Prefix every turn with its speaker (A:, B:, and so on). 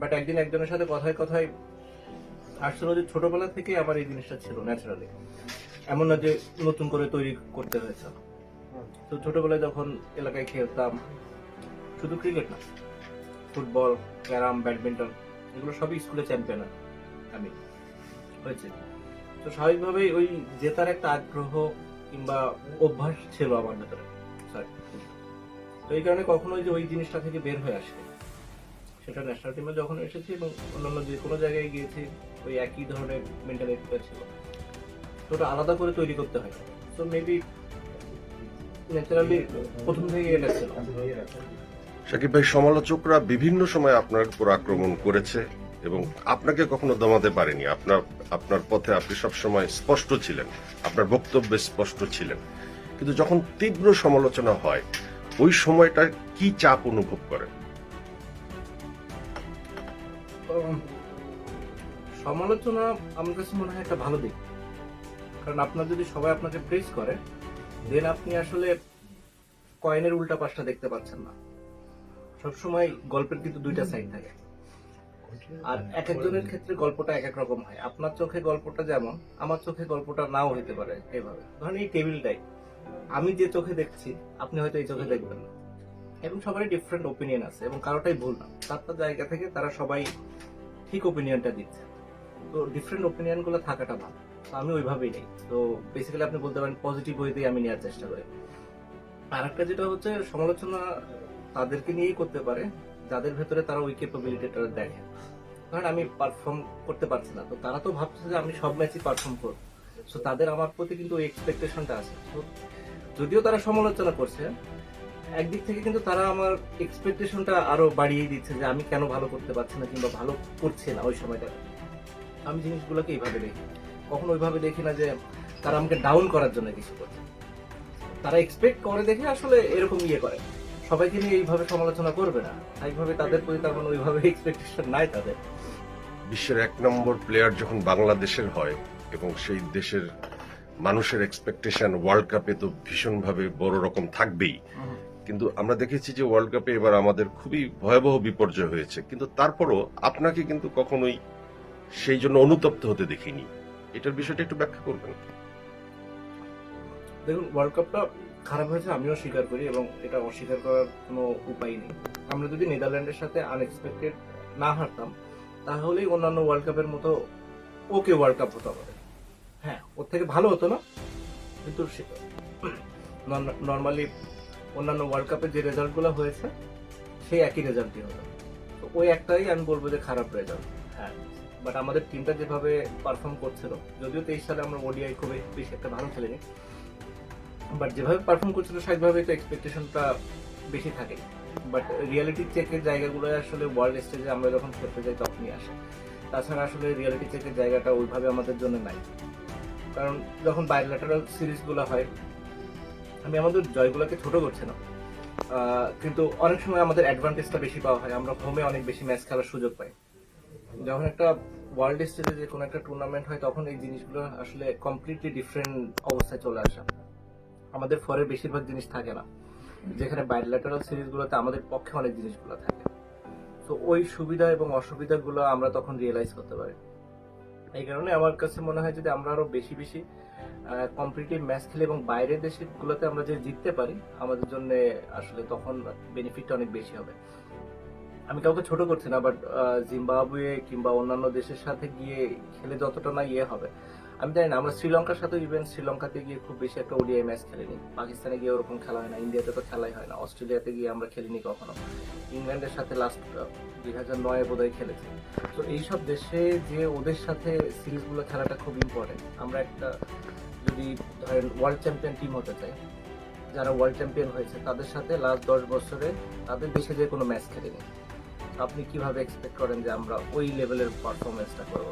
A: But একদিন একজনের সাথে কথায় কথায় আসলে যে ছোটবেলা থেকে আমার এই জিনিসটা ছিল ন্যাচারালি এমন না যে নতুন করে তৈরি করতে হয়েছে। তো ছোটবেলায় যখন এলাকায় খেলতাম, শুধু ক্রিকেট না ফুটবল ক্যারাম, ব্যাডমিন্টন, এগুলো সবই স্কুলে চ্যাম্পিয়ন আমি। হয়েছে। তো স্বাভাবিকভাবেই ওই জেতার একটা আগ্রহ কিংবা অভ্যাস ছিল আমার ভেতরে। সরি তো এই কারণে কখনো যে ওই জিনিসটা থেকে বের হয়ে আসে সেটা ন্যাশনাল টিমে যখন এসেছি এবং অন্যান্য যে কোনো জায়গায় গিয়েছি, ওই একই ধরনের মেন্টালিটিটা ছিল। তো ওটা আলাদা করে তৈরি করতে হয়। তো মেবি ন্যাচারালি প্রথম থেকে এটা ছিল।
B: সাকিব ভাই, সমালোচকরা বিভিন্ন সময় আপনার উপর আক্রমণ করেছে এবং আপনাকে কখনো দমাতে পারেনি। আপনার আপনার পথে আপনি সবসময় স্পষ্ট ছিলেন, আপনার বক্তব্যে স্পষ্ট ছিলেন। কিন্তু যখন তীব্র সমালোচনা হয়, ওই সময়টা কি চাপ অনুভব করেন?
A: সমালোচনা আমার কাছে মনে হয় একটা ভালো দিক। কারণ আপনার যদি সবাই আপনাকে প্রেস করে দেন আপনি আসলে কয়েনের উল্টা পাশটা দেখতে পাচ্ছেন না। সবসময় গল্পের কিন্তু দুইটা সাইড থাকে। আর এক একজনের ক্ষেত্রে গল্পটা এক এক রকম হয়। আপনার চোখে গল্পটা যেমন, আমার চোখে গল্পটা নাও হতে পারে এভাবে। ধরেন এই টেবিলটাই আমি যে চোখে দেখছি, আপনি হয়তো এই চোখে দেখবেন না। এবং সবারই ডিফারেন্ট ওপিনিয়ন আছে এবং কারোটাই ভুল না। তার তার জায়গা থেকে তারা সবাই ঠিক ওপিনিয়নটা দিচ্ছে। তো ডিফারেন্ট ওপিনিয়নগুলো থাকাটা ভালো। তো আমি ওইভাবেই নেই। তো বেসিক্যালি আপনি বলতে পারেন পজিটিভ ওয়েতেই আমি নেওয়ার চেষ্টা করি। আর একটা যেটা হচ্ছে, সমালোচনা তাদেরকে নিয়েই করতে পারে। যাদের ভেতরে তারা ওই ক্যাপাবিলিটিটা দেখে। কারণ আমি পারফর্ম করতে পারছি না। তো তারা তো ভাবছে যে আমি সব ম্যাচই পারফর্ম করব। সো তাদের আমার প্রতি কিন্তু এক্সপেকটেশনটা আছে। তো যদিও তারা সমালোচনা করছে একদিক থেকে কিন্তু তারা আমার এক্সপেকটেশনটা আরও বাড়িয়ে দিচ্ছে যে আমি কেন ভালো করতে পারছি না কিংবা ভালো করছি না ওই সময়টা। আমি জিনিসগুলোকে এইভাবে দেখি। কখনো ওইভাবে দেখি না যে তারা আমাকে ডাউন করার জন্য কিছু করছে। তারা এক্সপেক্ট করে দেখে আসলে এরকম ইয়ে করে। সবাইকে নিয়ে এইভাবে সমালোচনা করবে না। এইভাবে তাদের প্রতি তার মানে ওইভাবে এক্সপেকটেশন নাই তাদের।
B: বিশ্বের এক নম্বর প্লেয়ার যখন বাংলাদেশের হয় এবং সেই দেশের মানুষের এক্সপেকটেশন ওয়ার্ল্ড কাপে তো ভীষণভাবে বড় রকম থাকবেই। কিন্তু আমরা দেখেছি যে ওয়ার্ল্ড কাপে এবার আমাদের খুবই ভয়াবহ বিপর্যয় হয়েছে। কিন্তু তারপরও আপনাকে কিন্তু কখনোই সেই জন্য অনুতপ্ত হতে দেখিনি। এটার বিষয়টা একটু ব্যাখ্যা করবেন?
A: দেখুন ওয়ার্ল্ড কাপটা খারাপ হয়েছে আমিও স্বীকার করি এবং এটা অস্বীকার করার কোনো উপায় নেই। আমরা যদি নেদারল্যান্ডের সাথে আনএক্সপেক্টেড না হারতাম, তাহলেই অন্যান্য ওয়ার্ল্ড কাপের মতো ওকে ওয়ার্ল্ড কাপ হতো আমাদের। হ্যাঁ ওর থেকে ভালো হতো না, কিন্তু নর্মালি অন্যান্য ওয়ার্ল্ড কাপের যে রেজাল্টগুলো হয়েছে সেই একই রেজাল্টই হতো তো ওই একটাই আমি বলব যে খারাপ রেজাল্ট হ্যাঁ। বাট আমাদের টিমটা যেভাবে পারফর্ম করছিল যদিও তেইশ সালে আমরা ওডিআই খুবই বেশি একটা ভালো খেলিনি বাট যেভাবে পারফর্ম করছিল সেভাবে তো এক্সপেকটেশনটা বেশি থাকে। বাট রিয়ালিটি চেকের জায়গাগুলো আসলে ওয়ার্ল্ড স্টেজে আমরা যখন খেলতে যাই তখনই আসে। তাছাড়া আসলে রিয়েলিটি চেকের জায়গাটা ওইভাবে আমাদের জন্য নাই। কারণ যখন বাইলেটারাল সিরিজগুলো হয় আমি আমাদের জয়গুলোকে ছোট করছি না। কিন্তু অনেক সময় আমাদের অ্যাডভান্টেজটা বেশি পাওয়া হয়, আমরা হোমে অনেক বেশি ম্যাচ খেলার সুযোগ পাই। যখন একটা ওয়ার্ল্ড স্টেজে যে কোনো একটা টুর্নামেন্ট হয়, তখন এই জিনিসগুলো আসলে কমপ্লিটলি ডিফারেন্ট অবস্থায় চলে আসে। আমাদের ফরের বেশিরভাগ জিনিস থাকে না। যেখানে বাইলেটারাল সিরিজগুলোতে আমাদের পক্ষে অনেক জিনিসগুলো থাকে। তো ওই সুবিধা এবং অসুবিধাগুলো আমরা তখন রিয়েলাইজ করতে পারি। এই কারণে আমার কাছে মনে হয় যদি আমরা আরও বেশি বেশি কম্পিটিটিভ ম্যাচ খেলে এবং বাইরের দেশগুলোতে আমরা যদি জিততে পারি, আমাদের জন্য আসলে তখন বেনিফিটটা অনেক বেশি হবে। আমি কাউকে ছোট করছি না বাট জিম্বাবুয়ে কিংবা অন্যান্য দেশের সাথে গিয়ে খেলে যতটা না ইয়ে হবে আমি জানি না আমরা শ্রীলঙ্কার সাথে ইভেন শ্রীলঙ্কাতে গিয়ে খুব বেশি একটা ওডিআই ম্যাচ খেলিনি। পাকিস্তানে গিয়ে ওরকম খেলা হয় না ইন্ডিয়াতে তো খেলাই হয় না অস্ট্রেলিয়াতে গিয়ে আমরা খেলিনি কখনো। ইংল্যান্ডের সাথে লাস্ট দুই হাজার নয় বোধহয় খেলেছি। তো এইসব দেশে যে ওদের সাথে সিরিজগুলো খেলাটা খুব ইম্পর্টেন্ট আমরা একটা যদি ধরেন ওয়ার্ল্ড চ্যাম্পিয়ন টিম হতে চাই যারা ওয়ার্ল্ড চ্যাম্পিয়ন হয়েছে তাদের সাথে লাস্ট দশ বছরে তাদের দেশে যে কোনো ম্যাচ খেলেনি। আপনি কীভাবে এক্সপেক্ট করেন যে আমরা ওই লেভেলের পারফরমেন্সটা করব?